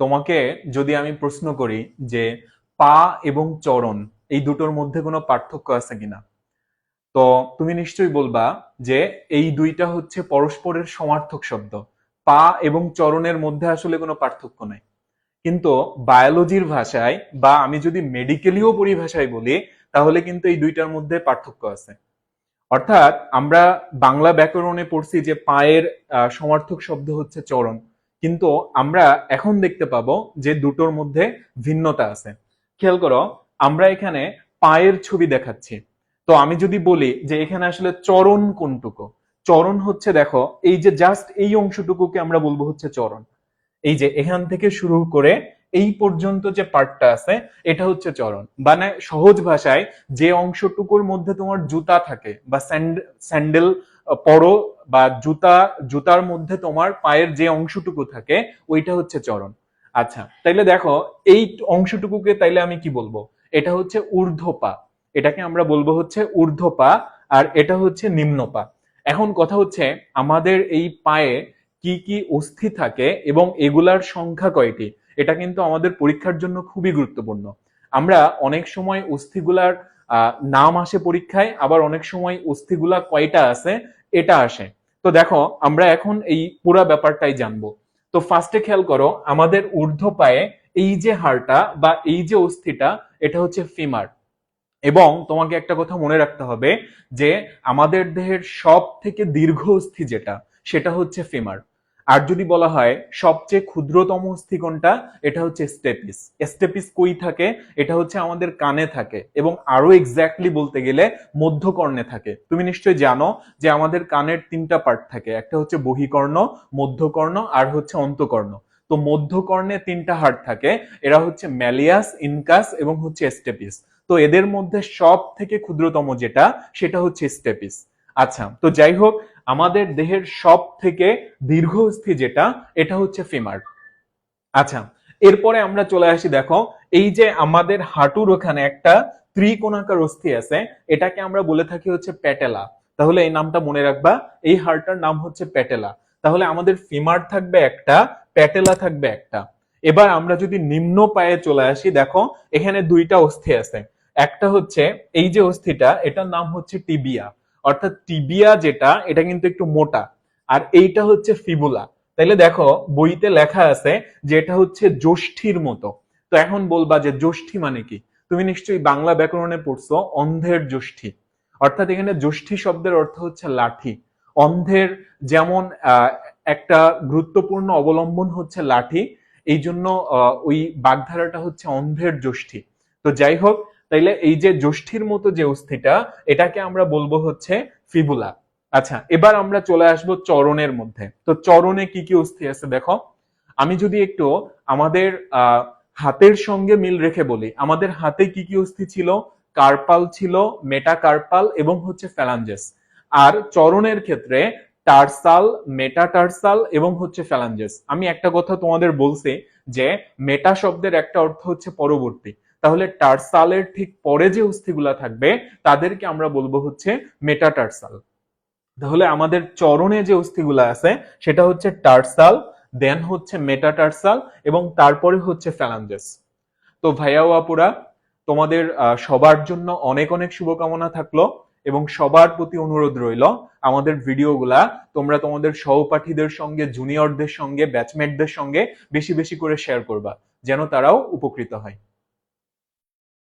তোমাকে যদি আমি প্রশ্ন করি যে পা এবং চরণ, এই দুটোর মধ্যে কোনো পার্থক্য আছে কিনা? তো তুমি নিশ্চয়ই বলবা যে এই দুইটা হচ্ছে পরস্পরের সমার্থক শব্দ। পা এবং চরণের মধ্যে আসলে কোনো পার্থক্য নাই। কিন্তু বায়োলজির ভাষায় বা আমি যদি মেডিকেলিও পরিভাষায় বলি, তাহলে কিন্তু এই দুইটার মধ্যে পার্থক্য আছে। অর্থাৎ আমরা বাংলা ব্যাকরণে পড়ছি যে পায়ের সমার্থক শব্দ হচ্ছে চরণ। কিন্তু আমরা এখন দেখতে পাবো যে দুটোর মধ্যে ভিন্নতা আছে। খেয়াল করো, আমরা এখানে পায়ের ছবি দেখাচ্ছি। তো আমি যদি বলি যে এখানে আসলে চরণ কোনটুকু? চরণ হচ্ছে দেখো, এই যে জাস্ট এই অংশটুকুকে আমরা বলব হচ্ছে চরণ। এই যে এখান থেকে শুরু করে এই পর্যন্ত যে পার্টটা আছে, এটা হচ্ছে চরণ। মানে সহজ ভাষায় যে অংশটুকুর মধ্যে তোমার জুতা থাকে বা স্যান্ডেল পরো বা জুতা, জুতার মধ্যে তোমার পায়ের যে অংশটুকু থাকে, ওইটা হচ্ছে চরণ। আচ্ছা তাইলে দেখো, এই অংশটুকুকে তাইলে আমি কি বলব? এটা হচ্ছে ঊর্ধ্ব পা এটাকে আমরা বলব হচ্ছে ঊর্ধ্ব পা আর এটা হচ্ছে নিম্ন পা এখন কথা হচ্ছে, আমাদের এই পায়ে কি কি অস্থি থাকে এবং এগুলার সংখ্যা কয়টি? এটা কিন্তু আমাদের পরীক্ষার জন্য খুবই গুরুত্বপূর্ণ। আমরা অনেক সময় অস্থিগুলার নাম আসে পরীক্ষায়, আবার অনেক সময় অস্থিগুলা কয়টা আছে এটা আসে। তো দেখো, আমরা এখন এই পুরা ব্যাপারটাই জানব। তো ফার্স্টে খেয়াল করো, আমাদের ঊর্ধ্ব পায়ে এই যে হাড়টা বা এই যে অস্থিটা, এটা হচ্ছে ফিমার এবং তোমাকে একটা কথা মনে রাখতে হবে যে, আমাদের দেহের সব থেকে দীর্ঘ অস্থি যেটা, সেটা হচ্ছে ফিমার আর যদি বলা হয় সবচেয়ে ক্ষুদ্রতম অস্থি কোনটা এটা হচ্ছে স্টেপিস। স্টেপিস কই থাকে? এটা হচ্ছে আমাদের কানে থাকে এবং আরও এক্স্যাক্টলি বলতে গেলে মধ্যকর্ণে থাকে। তুমি নিশ্চয়ই জানো যে আমাদের কানের তিনটা পার্ট থাকে। একটা হচ্ছে বহিকর্ণ, মধ্যকর্ণ আর হচ্ছে অন্তকর্ণ। তো মধ্যকর্ণে তিনটা হাড় থাকে। এরা হচ্ছে ম্যালিয়াস, ইনকাস এবং হচ্ছে স্টেপিস। তো এদের মধ্যে সব থেকে ক্ষুদ্রতম যেটা, সেটা হচ্ছে স্টেপিস। আচ্ছা তো যাই হোক আমাদের দেহের সব থেকে দীর্ঘস্থি যেটা, এটা হচ্ছে ফিমার আচ্ছা এরপরে আমরা চলে আসি, দেখো, এই যে আমাদের হাঁটুর ওখানে একটা ত্রিকোণাকার অস্থি আছে, এটাকে আমরা বলে থাকি হচ্ছে প্যাটেলা। তাহলে এই নামটা মনে রাখবা, এই হাড়টার নাম হচ্ছে প্যাটেলা। তাহলে আমাদের ফিমার থাকবে একটা, প্যাটেলা থাকবে একটা। এবার আমরা যদি নিম্ন পায়ে চলে আসি, দেখো, এখানে দুইটা অস্থি আছে। একটা হচ্ছে এই যে অস্থিটা, এটার নাম হচ্ছে টিবিয়া। অর্থাৎ টিবিয়া যেটা, এটা কিন্তু একটু মোটা। আর এইটা হচ্ছে ফিবুলা। তাইলে দেখো, বইতে লেখা আছে যে এটা হচ্ছে যষ্ঠির মতো। তো এখন বলবা যে যষ্ঠি মানে কি? তুমি নিশ্চয়ই বাংলা ব্যাকরণে পড়ছো, অন্ধের যষ্ঠি অর্থাৎ এখানে যষ্ঠি শব্দের অর্থ হচ্ছে লাঠি। অন্ধের যেমন একটা গুরুত্বপূর্ণ অবলম্বন হচ্ছে লাঠি এই জন্য ওই বাগধারাটা হচ্ছে অন্ধের যষ্ঠি তো যাই হোক তাইলে এই যে যষ্ঠির মতো যে অস্থিটা, এটাকে আমরা বলব হচ্ছে ফিবুলা। আচ্ছা এবার আমরা চলে আসব চরণের মধ্যে। তো চরণে কি কি অস্থি আছে দেখো? আমি যদি একটু আমাদের হাতের সঙ্গে মিল রেখে বলি, আমাদের হাতে কি কি অস্থি ছিল? কার্পাল ছিল মেটা মেটাকার্পাল এবং হচ্ছে ফ্যালাঞ্জেস আর চরণের ক্ষেত্রে টার্সাল, মেটাটার্সাল এবং হচ্ছে ফ্যালাঞ্জেস আমি একটা কথা তোমাদের বলছি যে মেটা শব্দের একটা অর্থ হচ্ছে পরবর্তী। তাহলে টার্সালের ঠিক পরে যে অস্থিগুলা থাকবে, তাদেরকে আমরা বলব হচ্ছে মেটাটার্সাল। তাহলে আমাদের চরণে যে অস্থিগুলা আছে, সেটা হচ্ছে টার্সাল, দেন হচ্ছে মেটাটার্সাল, এবং তারপরে হচ্ছে ফ্যালাঞ্জেস। তো ভাইয়া আপুরা, তোমাদের সবার জন্য অনেক অনেক শুভকামনা থাকল, এবং সবার প্রতি অনুরোধ রইল, আমাদের ভিডিওগুলা তোমরা তোমাদের সহপাঠীদের সঙ্গে জুনিয়রদের সঙ্গে ব্যাচমেটদের সঙ্গে বেশি বেশি করে শেয়ার করবা, যেন তারাও উপকৃত হয়।